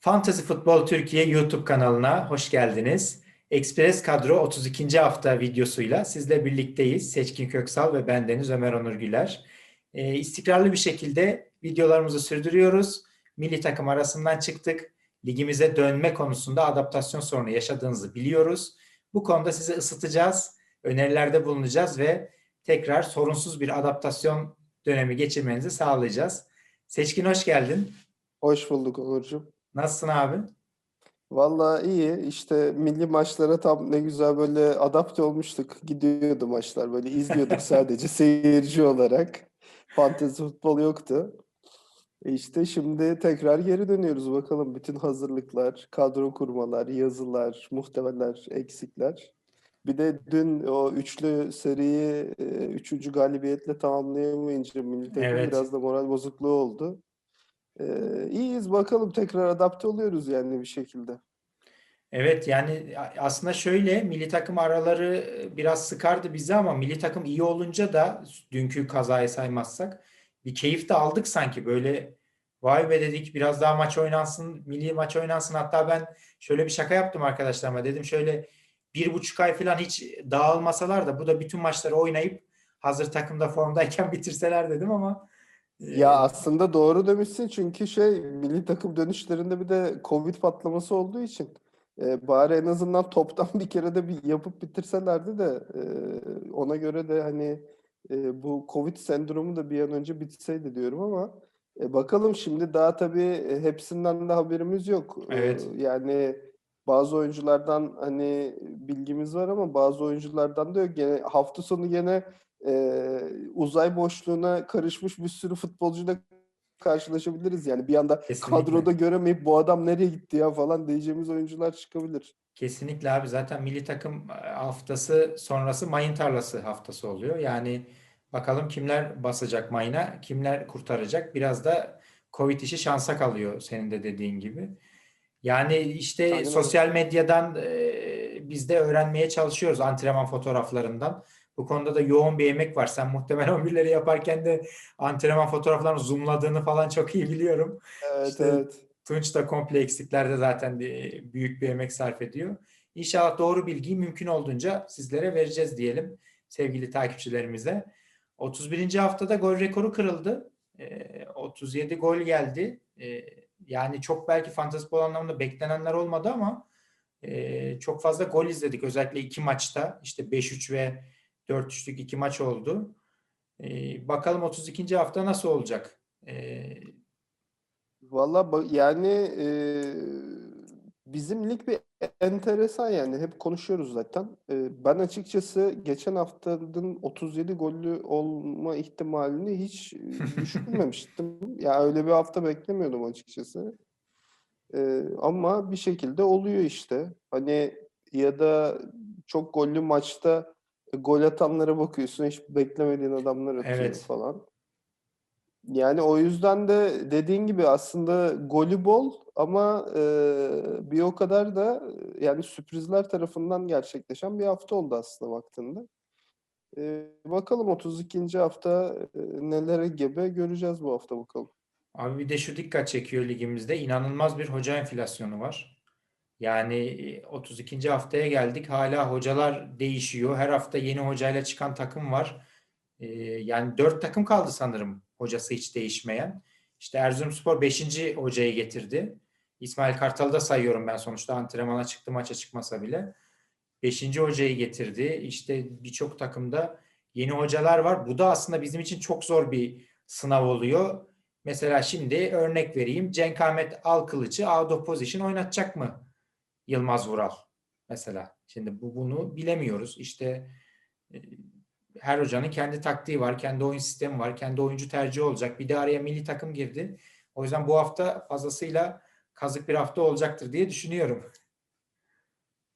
Fantasy Futbol Türkiye YouTube kanalına hoş geldiniz. Express Kadro 32. hafta videosuyla sizle birlikteyiz. Seçkin Köksal ve bendeniz Ömer Onur Güler. Ee, istikrarlı bir şekilde videolarımızı sürdürüyoruz. Milli takım arasından çıktık. Ligimize dönme konusunda adaptasyon sorunu yaşadığınızı biliyoruz. Bu konuda sizi ısıtacağız, önerilerde bulunacağız ve tekrar sorunsuz bir adaptasyon dönemi geçirmenizi sağlayacağız. Seçkin hoş geldin. Hoş bulduk Onurcuğum. Nasılsın abi? Vallahi iyi. İşte milli maçlara tam ne güzel böyle adapte olmuştuk. Gidiyordu maçlar böyle izliyorduk sadece seyirci olarak. Fantezi futbol yoktu. E işte şimdi tekrar geri dönüyoruz bakalım. Bütün hazırlıklar, kadro kurmalar, yazılar, muhtemeler, eksikler. Bir de dün o üçlü seriyi e, üçüncü galibiyetle tamamlayamayınca milli takım Evet. biraz da moral bozukluğu oldu. Ee, iyiyiz bakalım tekrar adapte oluyoruz yani bir şekilde. Evet yani aslında şöyle milli takım araları biraz sıkardı bizi ama milli takım iyi olunca da dünkü kazayı saymazsak bir keyif de aldık sanki. Böyle vay be dedik biraz daha maç oynansın milli maç oynansın. Hatta ben şöyle bir şaka yaptım arkadaşlarıma. Dedim şöyle bir buçuk ay falan hiç dağılmasalar da bu da bütün maçları oynayıp hazır takımda formdayken bitirseler dedim ama e, Ya aslında doğru demişsin çünkü şey milli takım dönüşlerinde bir de Covid patlaması olduğu için e, bari en azından toptan bir kere de bir yapıp bitirselerdi de e, ona göre de hani e, bu Covid sendromu da bir an önce bitseydi diyorum ama e, bakalım şimdi daha tabii e, hepsinden de haberimiz yok. E, Evet. yani bazı oyunculardan hani bilgimiz var ama bazı oyunculardan da yok. Gene hafta sonu gene e, uzay boşluğuna karışmış bir sürü futbolcuyla karşılaşabiliriz. Yani bir anda Kesinlikle. kadroda göremeyip bu adam nereye gitti ya falan diyeceğimiz oyuncular çıkabilir. Kesinlikle abi zaten milli takım e, haftası sonrası mayın tarlası haftası oluyor. Yani bakalım kimler basacak mayına, kimler kurtaracak. Biraz da Covid işi şansa kalıyor senin de dediğin gibi. Yani işte Aynen sosyal medyadan e, biz de öğrenmeye çalışıyoruz antrenman fotoğraflarından. Bu konuda da yoğun bir emek var. Sen muhtemelen 11'leri yaparken de antrenman fotoğraflarını zoomladığını falan çok iyi biliyorum. Evet İşte evet. Tunç da komple eksiklerde zaten büyük bir emek sarf ediyor. İnşallah doğru bilgiyi mümkün olduğunca sizlere vereceğiz diyelim sevgili takipçilerimize. 31. haftada gol rekoru kırıldı. Ee, 37 gol geldi. Ee, yani çok belki fantasy futbol anlamında beklenenler olmadı ama e, çok fazla gol izledik. Özellikle iki maçta işte 5-3 ve 4-3'lük iki maç oldu. Ee, bakalım 32. hafta nasıl olacak? Ee, Valla yani e, bizim lig bir enteresan yani hep konuşuyoruz zaten. E, ben açıkçası geçen haftanın 37 gollü olma ihtimalini hiç e, düşünmemiştim. Ya öyle bir hafta beklemiyordum açıkçası. E, ama bir şekilde oluyor işte. Hani ya da çok gollü maçta gol atanlara bakıyorsun hiç beklemediğin adamlar atıyor Evet. falan. Yani o yüzden de dediğin gibi aslında golü bol ama e, bir o kadar da e, yani sürprizler tarafından gerçekleşen bir hafta oldu aslında baktığında. E, bakalım 32. hafta e, nelere gebe göreceğiz bu hafta bakalım. Abi bir de şu dikkat çekiyor ligimizde. inanılmaz bir hoca enflasyonu var. Yani e, 32. haftaya geldik. Hala hocalar değişiyor. Her hafta yeni hocayla çıkan takım var. Yani 4 takım kaldı sanırım hocası hiç değişmeyen. İşte Erzurumspor 5. hocayı getirdi. İsmail Kartal'ı da sayıyorum ben sonuçta antrenmana çıktı maça çıkmasa bile. 5. hocayı getirdi. İşte birçok takımda yeni hocalar var. Bu da aslında bizim için çok zor bir sınav oluyor. Mesela şimdi örnek vereyim. Cenk Ahmet Alkılıç'ı out of position oynatacak mı Yılmaz Vural? Mesela. Şimdi bu bunu bilemiyoruz. İşte e, her hocanın kendi taktiği var, kendi oyun sistemi var, kendi oyuncu tercihi olacak. Bir de araya milli takım girdi. O yüzden bu hafta fazlasıyla kazık bir hafta olacaktır diye düşünüyorum.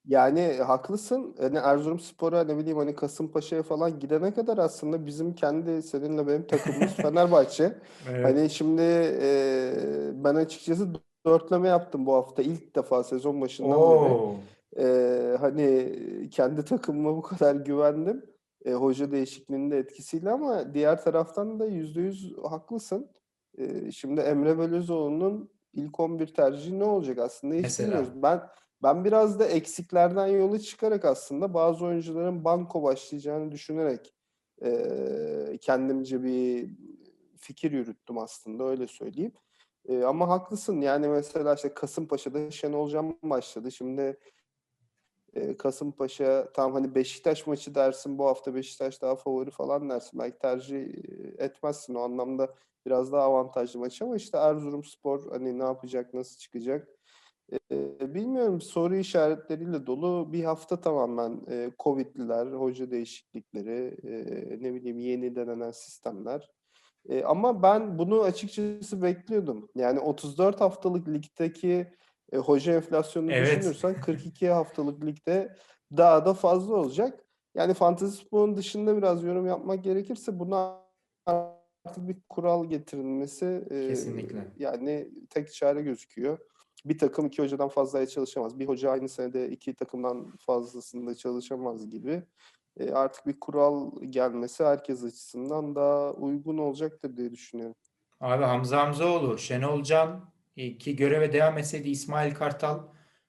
Yani haklısın. Hani Erzurumspor'a ne bileyim hani Kasımpaşa'ya falan gidene kadar aslında bizim kendi seninle benim takımımız Fenerbahçe. Evet. Hani şimdi e, ben açıkçası dörtleme yaptım bu hafta ilk defa sezon başından beri. Oo. Ee, hani kendi takımıma bu kadar güvendim. E, hoca değişikliğinin de etkisiyle ama diğer taraftan da yüzde yüz haklısın. E, şimdi Emre Belözoğlu'nun ilk 11 tercihi ne olacak aslında hiç Mesela. bilmiyoruz. Ben ben biraz da eksiklerden yola çıkarak aslında bazı oyuncuların banko başlayacağını düşünerek eee, kendimce bir fikir yürüttüm aslında öyle söyleyeyim. Eee, ama haklısın yani mesela işte Kasımpaşa'da Şenol Can başladı. Şimdi e, Kasımpaşa tam hani Beşiktaş maçı dersin bu hafta Beşiktaş daha favori falan dersin. Belki tercih e, etmezsin o anlamda biraz daha avantajlı maç ama işte Erzurumspor hani ne yapacak nasıl çıkacak e, bilmiyorum soru işaretleriyle dolu bir hafta tamamen e, Covid'liler, hoca değişiklikleri, e, ne bileyim yeni denenen sistemler. E, ama ben bunu açıkçası bekliyordum. Yani 34 haftalık ligdeki e, hoca enflasyonunu Evet. düşünürsen 42 haftalık ligde daha da fazla olacak. Yani Fantasy Spor'un dışında biraz yorum yapmak gerekirse buna artık bir kural getirilmesi e, Kesinlikle. yani tek çare gözüküyor. Bir takım iki hocadan fazlaya çalışamaz. Bir hoca aynı senede iki takımdan fazlasında çalışamaz gibi. E, artık bir kural gelmesi herkes açısından daha uygun olacaktır diye düşünüyorum. Abi Hamza Hamzaoğlu, Şenol Can e, ki göreve devam etseydi İsmail Kartal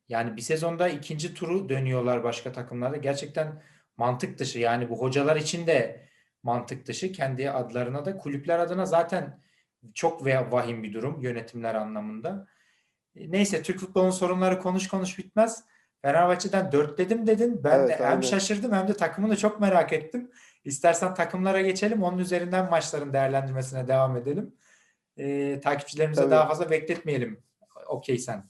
yani bir sezonda ikinci turu dönüyorlar başka takımlarda. Gerçekten mantık dışı yani bu hocalar için de mantık dışı. Kendi adlarına da kulüpler adına zaten çok vahim bir durum yönetimler anlamında. E, Neyse Türk futbolunun sorunları konuş konuş bitmez. Fenerbahçe'den dörtledim dedin. Ben Evet, de hem aynen. şaşırdım hem de takımını çok merak ettim. İstersen takımlara geçelim. Onun üzerinden maçların değerlendirmesine devam edelim. Ee, takipçilerimize Tabii. daha fazla bekletmeyelim. Okey sen.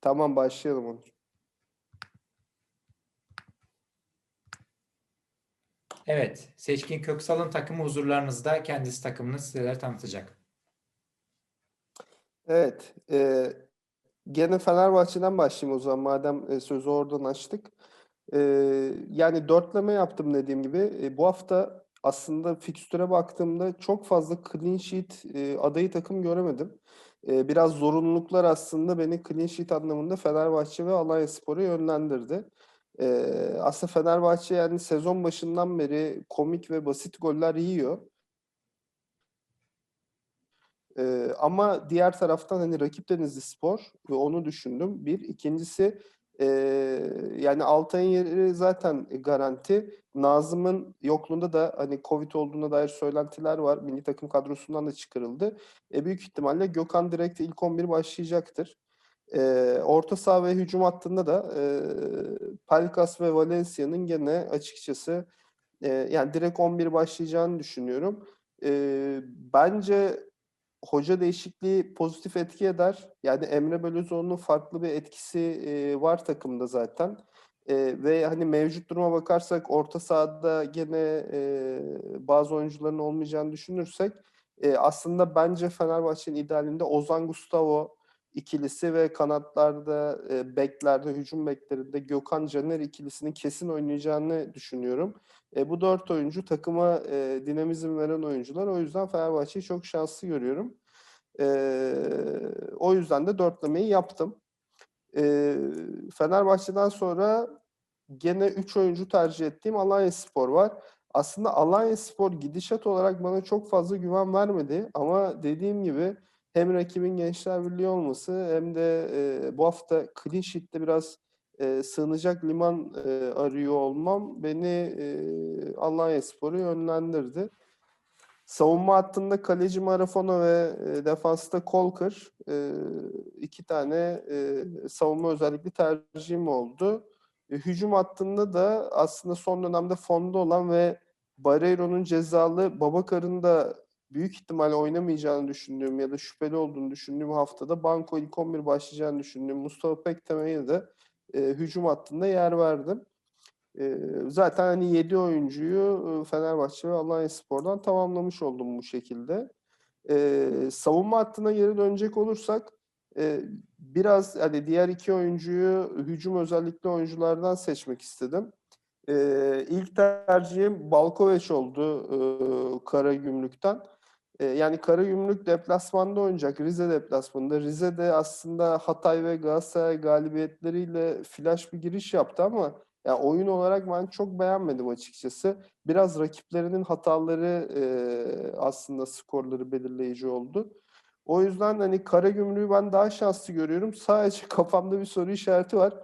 Tamam başlayalım Onur. Evet. Seçkin Köksal'ın takımı huzurlarınızda. Kendisi takımını sizlere tanıtacak. Evet. E, gene Fenerbahçe'den başlayayım o zaman madem e, sözü oradan açtık. E, yani dörtleme yaptım dediğim gibi. E, bu hafta aslında fikstüre baktığımda çok fazla clean sheet e, adayı takım göremedim. Biraz zorunluluklar aslında beni clean sheet anlamında Fenerbahçe ve Alanyaspor'a yönlendirdi. E, aslında Fenerbahçe yani sezon başından beri komik ve basit goller yiyor. Ee, ama diğer taraftan hani rakip Denizli Spor ve onu düşündüm. Bir. ikincisi ee, yani Altay'ın yeri zaten garanti. Nazım'ın yokluğunda da hani Covid olduğuna dair söylentiler var. Milli takım kadrosundan da çıkarıldı. E, büyük ihtimalle Gökhan direkt ilk 11 başlayacaktır. Ee, orta saha ve hücum hattında da ee, Pelkas ve Valencia'nın gene açıkçası ee, yani direkt 11 başlayacağını düşünüyorum. Ee, bence hoca değişikliği pozitif etki eder. Yani Emre Belözoğlu'nun farklı bir etkisi e, var takımda zaten. E, ve hani mevcut duruma bakarsak orta sahada gene e, bazı oyuncuların olmayacağını düşünürsek e, aslında bence Fenerbahçe'nin idealinde Ozan Gustavo ikilisi ve kanatlarda e, beklerde hücum beklerinde Gökhan Caner ikilisinin kesin oynayacağını düşünüyorum. E, bu dört oyuncu takıma e, dinamizm veren oyuncular. O yüzden Fenerbahçe'yi çok şanslı görüyorum. E, o yüzden de dörtlemeyi yaptım. E, Fenerbahçe'den sonra gene üç oyuncu tercih ettiğim Alanyaspor var. Aslında Alanyaspor gidişat olarak bana çok fazla güven vermedi. Ama dediğim gibi hem rakibin Gençler Birliği olması hem de e, bu hafta clean sheet'te biraz e, sığınacak liman e, arıyor olmam beni e, Alanyaspor'a yönlendirdi. Savunma hattında kaleci Marafona ve e, defansta Kolkır e, iki tane e, savunma özellikli tercihim oldu. E, hücum hattında da aslında son dönemde fonda olan ve Barreiro'nun cezalı Babakar'ın da büyük ihtimalle oynamayacağını düşündüğüm ya da şüpheli olduğunu düşündüğüm haftada Banko ilk 11 başlayacağını düşündüğüm Mustafa Pekteme'ye de e, hücum hattında yer verdim. E, zaten hani 7 oyuncuyu e, Fenerbahçe ve Alanyaspor'dan tamamlamış oldum bu şekilde. E, savunma hattına geri dönecek olursak e, biraz hani diğer iki oyuncuyu hücum özellikli oyunculardan seçmek istedim. E, ilk tercihim Balkoveç oldu e, Karagümrük'ten. E, yani Karagümrük deplasmanda oynayacak. Rize deplasmanında. Rize de aslında Hatay ve Galatasaray galibiyetleriyle flash bir giriş yaptı ama ya oyun olarak ben çok beğenmedim açıkçası. Biraz rakiplerinin hataları e, aslında skorları belirleyici oldu. O yüzden hani Karagümrük'ü ben daha şanslı görüyorum. Sadece kafamda bir soru işareti var.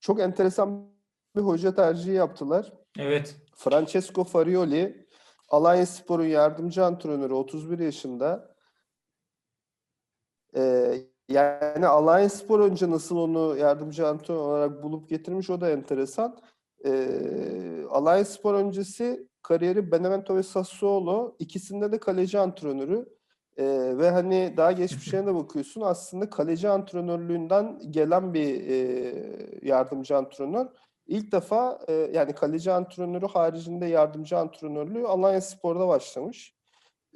Çok enteresan bir hoca tercihi yaptılar. Evet. Francesco Farioli, Alanyaspor'un yardımcı antrenörü 31 yaşında. Ee, yani Alanyaspor önce nasıl onu yardımcı antrenör olarak bulup getirmiş o da enteresan. Ee, Alanyaspor öncesi kariyeri Benevento ve Sassuolo ikisinde de kaleci antrenörü. Ee, ve hani daha geçmişine de bakıyorsun aslında kaleci antrenörlüğünden gelen bir e, yardımcı antrenör. İlk defa e, yani kaleci antrenörü haricinde yardımcı antrenörlüğü Alanyaspor'da başlamış.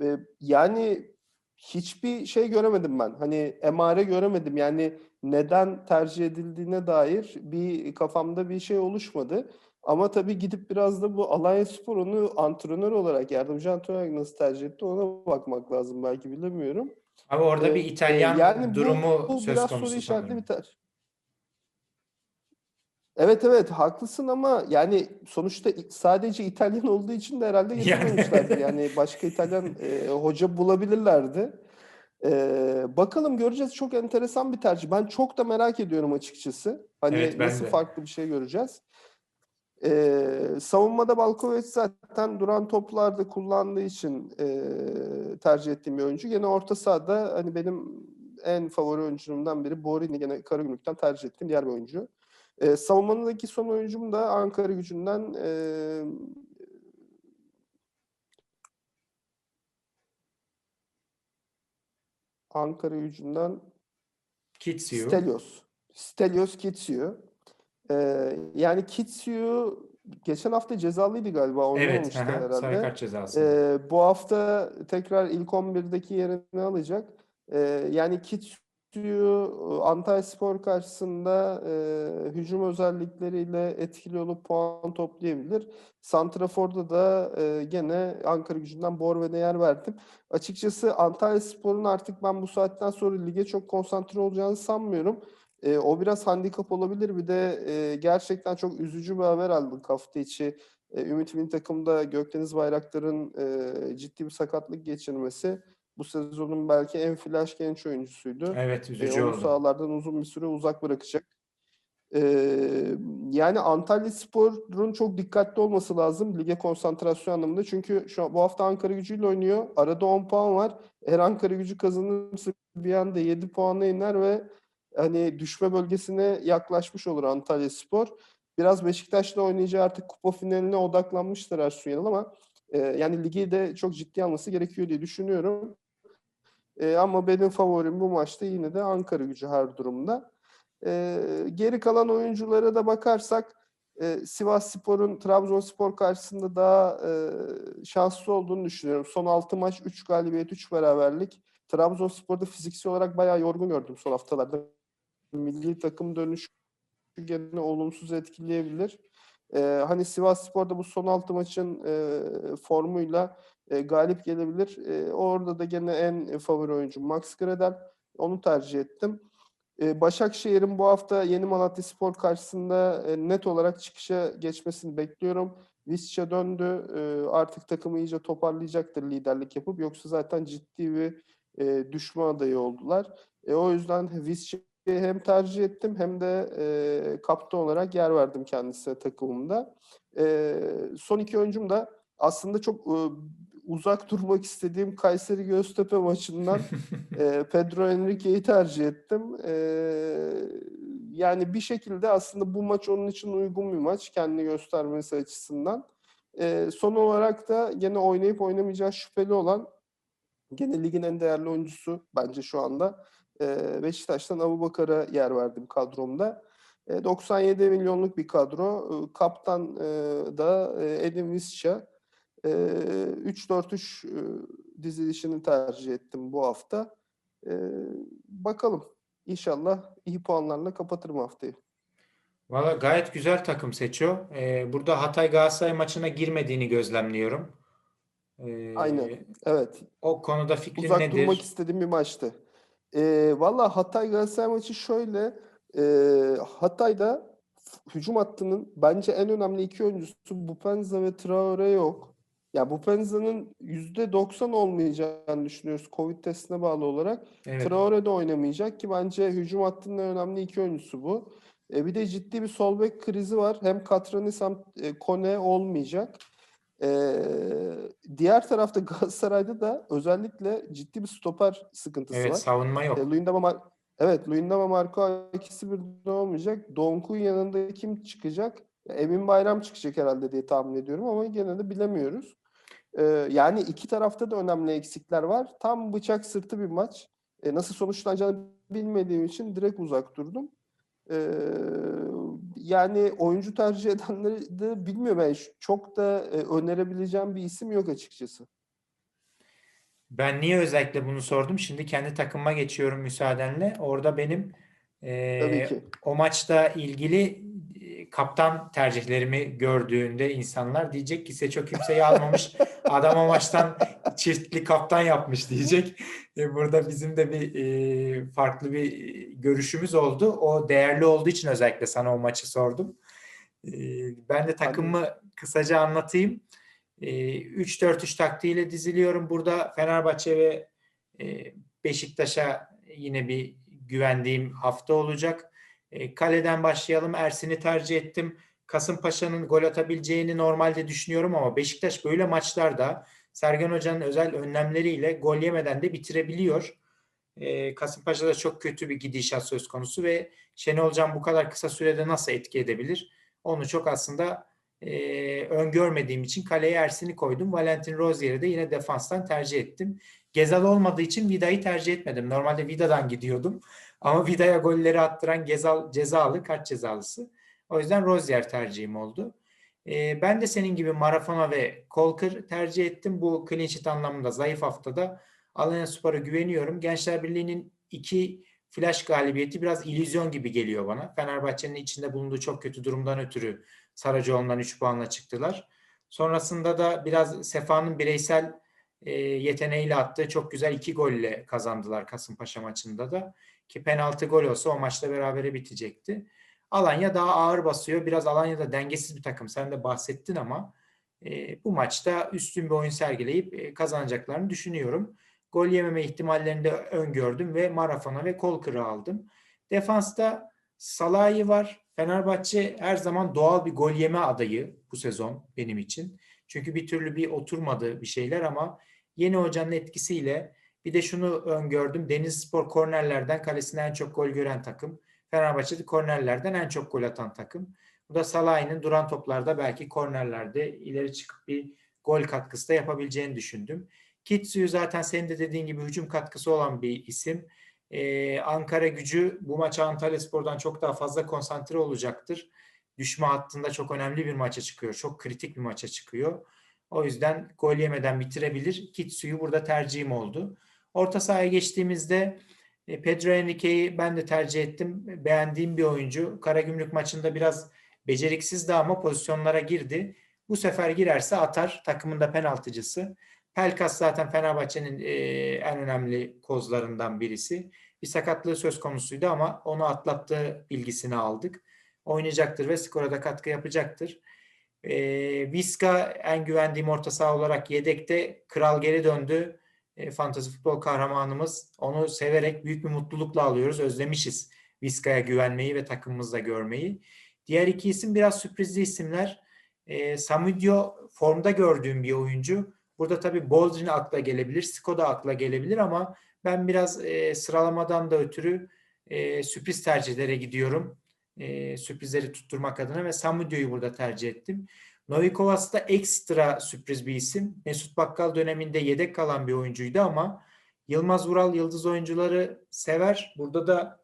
E, yani hiçbir şey göremedim ben. Hani emare göremedim. Yani neden tercih edildiğine dair bir kafamda bir şey oluşmadı. Ama tabii gidip biraz da bu Alanyaspor onu antrenör olarak, yardımcı antrenör olarak nasıl tercih etti ona bakmak lazım belki bilemiyorum. Abi orada Ee, bir İtalyan yani bu- durumu bu söz biraz soru konusu işaretli bir ter. Evet evet haklısın ama yani sonuçta sadece İtalyan olduğu için de herhalde Yani. getirmemişlerdi. Yani başka İtalyan e, hoca bulabilirlerdi. E, bakalım göreceğiz. Çok enteresan bir tercih. Ben çok da merak ediyorum açıkçası. Hani Evet, nasıl de. farklı bir şey göreceğiz. E, savunmada Balkovic zaten duran toplarda kullandığı için e, tercih ettiğim bir oyuncu. Gene orta sahada hani benim en favori oyuncumdan biri Borini gene Karagümrük'ten tercih ettiğim diğer bir oyuncu. E, savunmadaki son oyuncum da Ankara gücünden e, Ankara gücünden Kitsiu. Stelios. Stelios Kitsiou. E, yani Kitsiou geçen hafta cezalıydı galiba Evet, oynamamıştı sarı herhalde. kart cezası. Ee, bu hafta tekrar ilk 11'deki yerini alacak. Ee, yani Kitsu'yu Antalyaspor karşısında e, hücum özellikleriyle etkili olup puan toplayabilir. Santrafor'da da e, gene Ankara gücünden Borven'e yer verdim. Açıkçası Antalyaspor'un artık ben bu saatten sonra lige çok konsantre olacağını sanmıyorum. E, o biraz handikap olabilir. Bir de e, gerçekten çok üzücü bir haber aldık hafta içi. E, Ümit Milli Takım'da Gökdeniz Bayraktar'ın e, ciddi bir sakatlık geçirmesi bu sezonun belki en flash genç oyuncusuydu. Evet, E, üzücü onu oldu. sahalardan uzun bir süre uzak bırakacak. E, yani Antalyaspor'un çok dikkatli olması lazım lige konsantrasyon anlamında. Çünkü şu an, bu hafta Ankara gücüyle oynuyor. Arada 10 puan var. Eğer Ankara gücü kazanırsa bir anda 7 puana iner ve hani düşme bölgesine yaklaşmış olur Antalyaspor. Biraz Beşiktaş'la oynayacağı artık kupa finaline odaklanmıştır Ersun Yanal ama e, yani ligi de çok ciddi alması gerekiyor diye düşünüyorum. E, ama benim favorim bu maçta yine de Ankara gücü her durumda. E, geri kalan oyunculara da bakarsak e, Sivas Spor'un Trabzonspor karşısında daha e, şanslı olduğunu düşünüyorum. Son 6 maç 3 galibiyet 3 beraberlik. Trabzonspor'da fiziksel olarak bayağı yorgun gördüm son haftalarda. Milli takım dönüşü gene olumsuz etkileyebilir. Ee, hani Sivas Spor'da bu son 6 maçın e, formuyla e, galip gelebilir. E, orada da gene en favori oyuncu Max Gradel. Onu tercih ettim. E, Başakşehir'in bu hafta Yeni Malatya Spor karşısında e, net olarak çıkışa geçmesini bekliyorum. Visca döndü. E, artık takımı iyice toparlayacaktır liderlik yapıp. Yoksa zaten ciddi bir e, düşme adayı oldular. E, o yüzden Visca'yı hem tercih ettim hem de e, kaptan olarak yer verdim kendisine takımımda. E, son iki oyuncum da aslında çok e, uzak durmak istediğim Kayseri Göztepe maçından e, Pedro Henrique'yi tercih ettim. E, yani bir şekilde aslında bu maç onun için uygun bir maç kendini göstermesi açısından. E, son olarak da gene oynayıp oynamayacağı şüpheli olan gene ligin en değerli oyuncusu bence şu anda e, Beşiktaş'tan Abubakar'a yer verdim kadromda. E, 97 milyonluk bir kadro. E, kaptan e, da e, Edin Visca. E, 3-4-3 e, dizilişini tercih ettim bu hafta. E, bakalım. İnşallah iyi puanlarla kapatırım haftayı. Valla gayet güzel takım seçiyor. Ee, burada Hatay Galatasaray maçına girmediğini gözlemliyorum. Ee, Aynen. Evet. o konuda fikrin Uzak nedir? durmak istediğim bir maçtı. E, Valla Hatay Galatasaray maçı şöyle. E, Hatay'da hücum hattının bence en önemli iki oyuncusu Bupenza ve Traore yok. Ya bu Penza'nın %90 olmayacağını düşünüyoruz Covid testine bağlı olarak. Evet. Traore de oynamayacak ki bence hücum hattının önemli iki oyuncusu bu. E, bir de ciddi bir sol bek krizi var. Hem Katranis hem e, Kone olmayacak. E, diğer tarafta Galatasaray'da da özellikle ciddi bir stoper sıkıntısı Evet, var. savunma E, yok. Luyendama Mar- evet, Luyendama Marco ikisi birden olmayacak. Donk'un yanında kim çıkacak? Emin Bayram çıkacak herhalde diye tahmin ediyorum ama gene de bilemiyoruz. Ee, yani iki tarafta da önemli eksikler var. Tam bıçak sırtı bir maç. E, nasıl sonuçlanacağını bilmediğim için direkt uzak durdum. Ee, yani oyuncu tercih edenleri de bilmiyorum. Yani çok da e, önerebileceğim bir isim yok açıkçası. Ben niye özellikle bunu sordum? Şimdi kendi takımıma geçiyorum müsaadenle. Orada benim ki. o maçta ilgili e, kaptan tercihlerimi gördüğünde insanlar diyecek ki Seço kimseyi almamış. Adam o maçtan çiftli kaptan yapmış diyecek. E, burada bizim de bir e, farklı bir görüşümüz oldu. O değerli olduğu için özellikle sana o maçı sordum. E, ben de takımımı kısaca anlatayım. E, 3-4-3 taktiğiyle diziliyorum. Burada Fenerbahçe ve e, Beşiktaş'a yine bir güvendiğim hafta olacak. E, kaleden başlayalım. Ersin'i tercih ettim. Kasımpaşa'nın gol atabileceğini normalde düşünüyorum ama Beşiktaş böyle maçlarda Sergen Hoca'nın özel önlemleriyle gol yemeden de bitirebiliyor. E, Kasımpaşa'da çok kötü bir gidişat söz konusu ve Şenol Can bu kadar kısa sürede nasıl etki edebilir? Onu çok aslında e, öngörmediğim için kaleye Ersin'i koydum. Valentin Rozier'i de yine defanstan tercih ettim. Gezal olmadığı için Vida'yı tercih etmedim. Normalde Vida'dan gidiyordum. Ama Vida'ya golleri attıran Gezal cezalı, kart cezalısı. O yüzden Rozier tercihim oldu. E, ben de senin gibi Marafona ve Kolkır tercih ettim. Bu clean anlamında zayıf haftada Alanya Spor'a güveniyorum. Gençler Birliği'nin iki flash galibiyeti biraz illüzyon gibi geliyor bana. Fenerbahçe'nin içinde bulunduğu çok kötü durumdan ötürü Saracoğlu'ndan 3 puanla çıktılar. Sonrasında da biraz Sefa'nın bireysel e, yeteneğiyle attığı çok güzel iki golle kazandılar Kasımpaşa maçında da. Ki penaltı gol olsa o maçta berabere bitecekti. Alanya daha ağır basıyor. Biraz Alanya'da dengesiz bir takım. Sen de bahsettin ama e, bu maçta üstün bir oyun sergileyip e, kazanacaklarını düşünüyorum. Gol yememe ihtimallerini de öngördüm ve Marafona ve Kolkır'ı aldım. Defansta Salahi var. Fenerbahçe her zaman doğal bir gol yeme adayı bu sezon benim için. Çünkü bir türlü bir oturmadı bir şeyler ama yeni hocanın etkisiyle bir de şunu öngördüm. Denizlispor kornerlerden kalesine en çok gol gören takım. Fenerbahçe'de kornerlerden en çok gol atan takım. Bu da Salah'ın duran toplarda belki kornerlerde ileri çıkıp bir gol katkısı da yapabileceğini düşündüm. Kitsu'yu zaten senin de dediğin gibi hücum katkısı olan bir isim. Ee, Ankara gücü bu maça Antalya Spor'dan çok daha fazla konsantre olacaktır. Düşme hattında çok önemli bir maça çıkıyor. Çok kritik bir maça çıkıyor. O yüzden gol yemeden bitirebilir. Kitsu'yu burada tercihim oldu. Orta sahaya geçtiğimizde e, Pedro Henrique'yi ben de tercih ettim. Beğendiğim bir oyuncu. Karagümrük maçında biraz beceriksizdi ama pozisyonlara girdi. Bu sefer girerse atar. Takımın da penaltıcısı. Pelkas zaten Fenerbahçe'nin e, en önemli kozlarından birisi. Bir sakatlığı söz konusuydu ama onu atlattığı bilgisini aldık. Oynayacaktır ve skora da katkı yapacaktır. E, Viska en güvendiğim orta saha olarak yedekte. Kral geri döndü. E, fantasy futbol kahramanımız. Onu severek büyük bir mutlulukla alıyoruz. Özlemişiz Viska'ya güvenmeyi ve takımımızda görmeyi. Diğer iki isim biraz sürprizli isimler. E, Samudio formda gördüğüm bir oyuncu. Burada tabii Boldrin akla gelebilir, Skoda akla gelebilir ama ben biraz e, sıralamadan da ötürü e, sürpriz tercihlere gidiyorum. E, sürprizleri tutturmak adına ve Samudio'yu burada tercih ettim. Novikovas da ekstra sürpriz bir isim. Mesut Bakkal döneminde yedek kalan bir oyuncuydu ama Yılmaz Vural yıldız oyuncuları sever. Burada da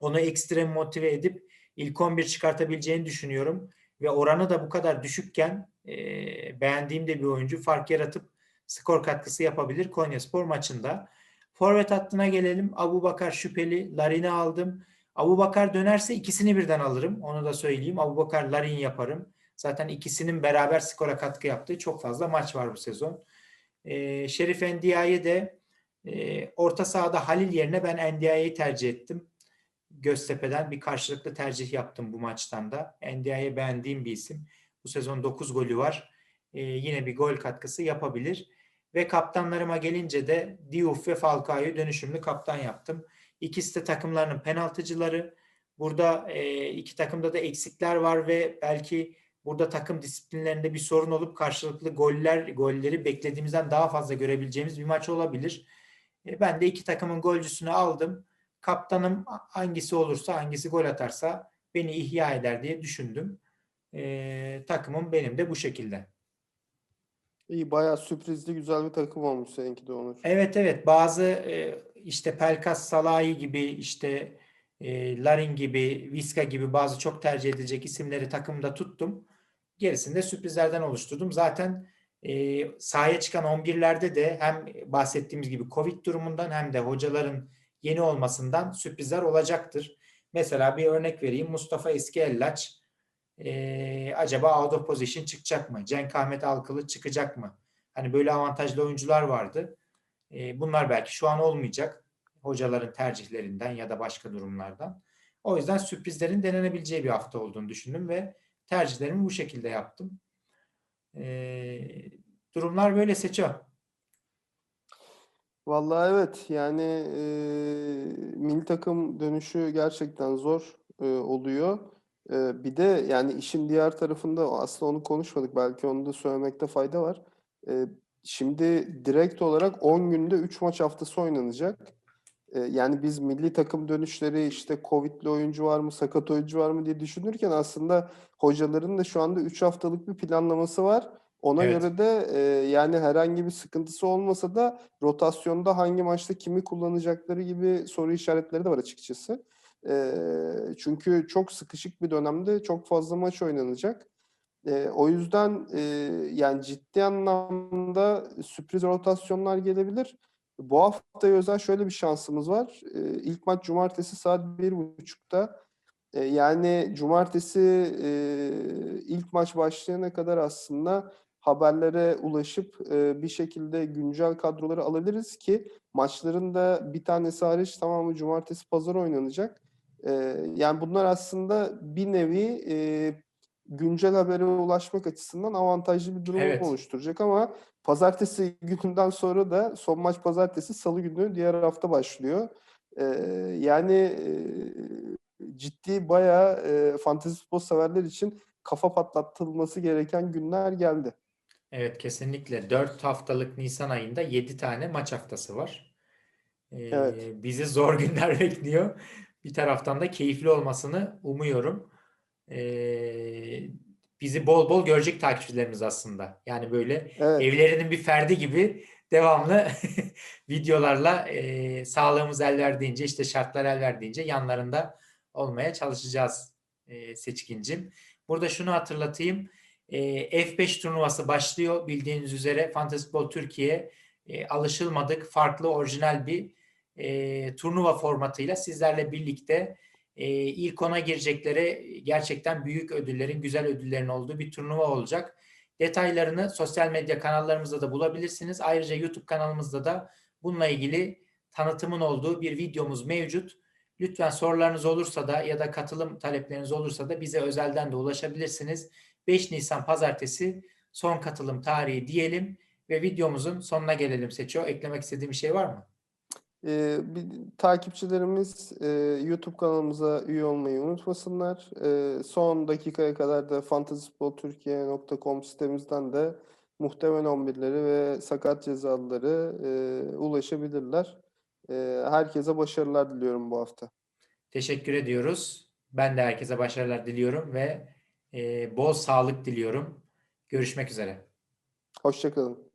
onu ekstra motive edip ilk 11 çıkartabileceğini düşünüyorum. Ve oranı da bu kadar düşükken e, beğendiğim de bir oyuncu fark yaratıp skor katkısı yapabilir Konyaspor maçında. Forvet hattına gelelim. Abu Bakar şüpheli. Larin'i aldım. Abu Bakar dönerse ikisini birden alırım. Onu da söyleyeyim. Abu Bakar Larin yaparım. Zaten ikisinin beraber skora katkı yaptığı çok fazla maç var bu sezon. E, Şerif Endia'yı de e, orta sahada Halil yerine ben Endia'yı tercih ettim. Göztepe'den bir karşılıklı tercih yaptım bu maçtan da. Endia'yı beğendiğim bir isim. Bu sezon 9 golü var. e, yine bir gol katkısı yapabilir. Ve kaptanlarıma gelince de Diouf ve Falcao'yu dönüşümlü kaptan yaptım. İkisi de takımlarının penaltıcıları. Burada e, iki takımda da eksikler var ve belki burada takım disiplinlerinde bir sorun olup karşılıklı goller golleri beklediğimizden daha fazla görebileceğimiz bir maç olabilir. E, ben de iki takımın golcüsünü aldım. Kaptanım hangisi olursa hangisi gol atarsa beni ihya eder diye düşündüm. E, takımım benim de bu şekilde. İyi bayağı sürprizli güzel bir takım olmuş seninki de Onur. Evet evet bazı e, işte Pelkas Salahi gibi işte e, Larin gibi Viska gibi bazı çok tercih edilecek isimleri takımda tuttum. Gerisini de sürprizlerden oluşturdum. Zaten e, sahaya çıkan 11'lerde de hem bahsettiğimiz gibi Covid durumundan hem de hocaların yeni olmasından sürprizler olacaktır. Mesela bir örnek vereyim. Mustafa Eskiyellaç e, acaba out of position çıkacak mı? Cenk Ahmet Alkılı çıkacak mı? Hani böyle avantajlı oyuncular vardı. E, bunlar belki şu an olmayacak. Hocaların tercihlerinden ya da başka durumlardan. O yüzden sürprizlerin denenebileceği bir hafta olduğunu düşündüm ve tercihlerimi bu şekilde yaptım. E, durumlar böyle Seço. Vallahi evet yani e, milli takım dönüşü gerçekten zor e, oluyor. E, bir de yani işin diğer tarafında aslında onu konuşmadık belki onu da söylemekte fayda var. E, şimdi direkt olarak 10 günde 3 maç haftası oynanacak. E, yani biz milli takım dönüşleri işte Covid'li oyuncu var mı, sakat oyuncu var mı diye düşünürken aslında hocaların da şu anda 3 haftalık bir planlaması var. Ona Evet. göre de e, yani herhangi bir sıkıntısı olmasa da rotasyonda hangi maçta kimi kullanacakları gibi soru işaretleri de var açıkçası. E, çünkü çok sıkışık bir dönemde çok fazla maç oynanacak. E, o yüzden e, yani ciddi anlamda sürpriz rotasyonlar gelebilir. Bu haftaya özel şöyle bir şansımız var. E, ilk maç cumartesi saat 1.30'da. E, yani cumartesi e, ilk maç başlayana kadar aslında haberlere ulaşıp e, bir şekilde güncel kadroları alabiliriz ki maçların da bir tanesi hariç tamamı cumartesi pazar oynanacak. E, yani bunlar aslında bir nevi e, güncel habere ulaşmak açısından avantajlı bir durum Evet. oluşturacak ama pazartesi gününden sonra da son maç pazartesi salı günü diğer hafta başlıyor. E, yani e, ciddi bayağı e, fantezi futbol severler için kafa patlatılması gereken günler geldi. Evet kesinlikle 4 haftalık Nisan ayında 7 tane maç haftası var. Ee, Evet. bizi zor günler bekliyor. Bir taraftan da keyifli olmasını umuyorum. Ee, bizi bol bol görecek takipçilerimiz aslında. Yani böyle Evet. evlerinin bir ferdi gibi devamlı videolarla e, sağlığımız el verdiğince işte şartlar el verdiğince yanlarında olmaya çalışacağız e, seçkincim. Burada şunu hatırlatayım. E, F5 turnuvası başlıyor bildiğiniz üzere Fantasy Football Türkiye e, alışılmadık farklı orijinal bir e, turnuva formatıyla sizlerle birlikte e, ilk ona gireceklere gerçekten büyük ödüllerin, güzel ödüllerin olduğu bir turnuva olacak. Detaylarını sosyal medya kanallarımızda da bulabilirsiniz. Ayrıca YouTube kanalımızda da bununla ilgili tanıtımın olduğu bir videomuz mevcut. Lütfen sorularınız olursa da ya da katılım talepleriniz olursa da bize özelden de ulaşabilirsiniz. 5 Nisan pazartesi son katılım tarihi diyelim ve videomuzun sonuna gelelim Seço. Eklemek istediğim bir şey var mı? Ee, bir, takipçilerimiz e, YouTube kanalımıza üye olmayı unutmasınlar. E, son dakikaya kadar da fantasyfootballturkiye.com sitemizden de muhtemel 11'leri ve sakat cezalıları e, ulaşabilirler. E, herkese başarılar diliyorum bu hafta. Teşekkür ediyoruz. Ben de herkese başarılar diliyorum ve e, bol sağlık diliyorum. Görüşmek üzere. Hoşçakalın.